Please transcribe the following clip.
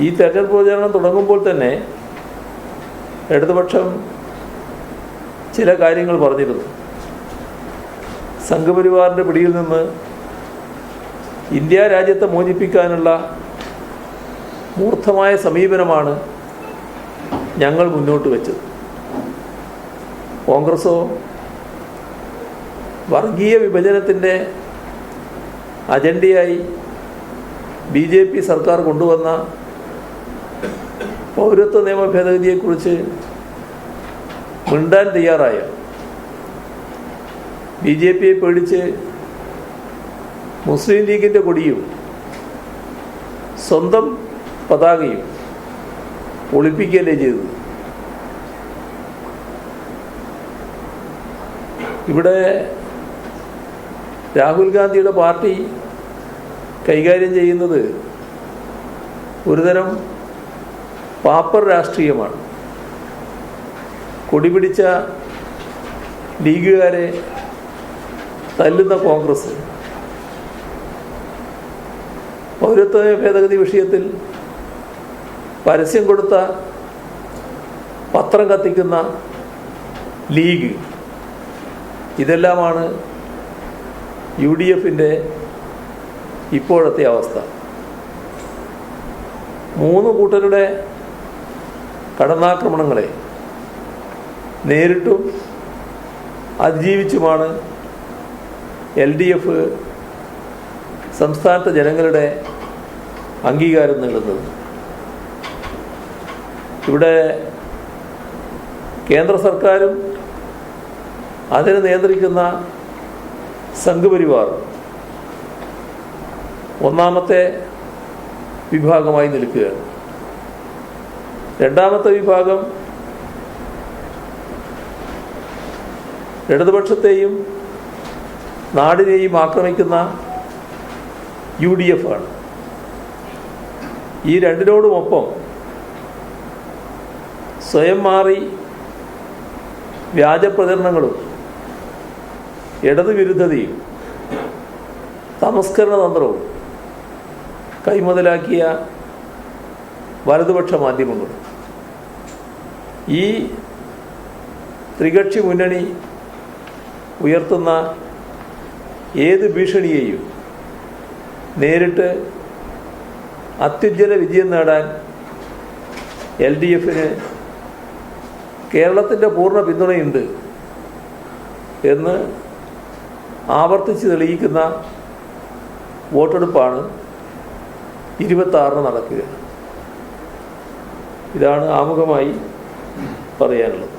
ഈ തെരഞ്ഞെടുപ്പ് പ്രചാരണം തുടങ്ങുമ്പോൾ തന്നെ ഇടതുപക്ഷം ചില കാര്യങ്ങൾ പറഞ്ഞിരുന്നു. സംഘപരിവാറിന്റെ പിടിയിൽ നിന്ന് ഇന്ത്യ രാജ്യത്തെ മോചിപ്പിക്കാനുള്ള മൂർത്തമായ സമീപനമാണ് ഞങ്ങൾ മുന്നോട്ട് വെച്ചത്. കോൺഗ്രസോ വർഗീയ വിഭജനത്തിന്റെ അജണ്ടയായി ബി സർക്കാർ കൊണ്ടുവന്ന പൗരത്വ നിയമ ഭേദഗതിയെക്കുറിച്ച് മിണ്ടാൻ തയ്യാറായ ബി ജെ പിയെ പേടിച്ച് മുസ്ലിം ലീഗിന്റെ കൊടിയും സ്വന്തം പതാകയും ഒളിപ്പിക്കുകയല്ലേ ചെയ്തത്? ഇവിടെ രാഹുൽ ഗാന്ധിയുടെ പാർട്ടി കൈകാര്യം ചെയ്യുന്നത് ഒരുതരം പാപ്പർ രാഷ്ട്രീയമാണ്. കൊടിപിടിച്ച ലീഗുകാരെ തല്ലുന്ന കോൺഗ്രസ്. പൗരത്വ ഭേദഗതി വിഷയത്തിൽ പരസ്യം കൊടുത്ത പത്രം കത്തിക്കുന്ന ലീഗ്. ഇതെല്ലാമാണ് യു ഡി എഫിന്റെ ഇപ്പോഴത്തെ അവസ്ഥ. മൂന്ന് കൂട്ടരുടെ കടന്നാക്രമണങ്ങളെ നേരിട്ടും അതിജീവിച്ചുമാണ് എൽ ഡി എഫ് സംസ്ഥാനത്തെ ജനങ്ങളുടെ അംഗീകാരം നേടുന്നത്. ഇവിടെ കേന്ദ്ര സർക്കാരും അതിനെ നിയന്ത്രിക്കുന്ന സംഘപരിവാർ ഒന്നാമത്തെ വിഭാഗമായി നിൽക്കുകയാണ്. രണ്ടാമത്തെ വിഭാഗം ഇടതുപക്ഷത്തെയും നാടിനെയും ആക്രമിക്കുന്ന യു ഡി എഫ് ആണ്. ഈ രണ്ടിനോടുമൊപ്പം സ്വയം മാറി വ്യാജ പ്രചരണങ്ങളും ഇടതുവിരുദ്ധതയും സംസ്കരണ തന്ത്രവും കൈമുതലാക്കിയ വലതുപക്ഷ മാധ്യമങ്ങളും ഈ ത്രികക്ഷി മുന്നണി ഉയർത്തുന്ന ഏത് ഭീഷണിയെയും നേരിട്ട് അത്യുജ്വല വിജയം നേടാൻ എൽ ഡി എഫിന് കേരളത്തിന്റെ പൂർണ പിന്തുണയുണ്ട് എന്ന് ആവർത്തിച്ച് തെളിയിക്കുന്ന വോട്ടെടുപ്പാണ് ഇരുപത്താറിന് നടക്കുക. ഇതാണ് ആമുഖമായി പറയാനുള്ളത്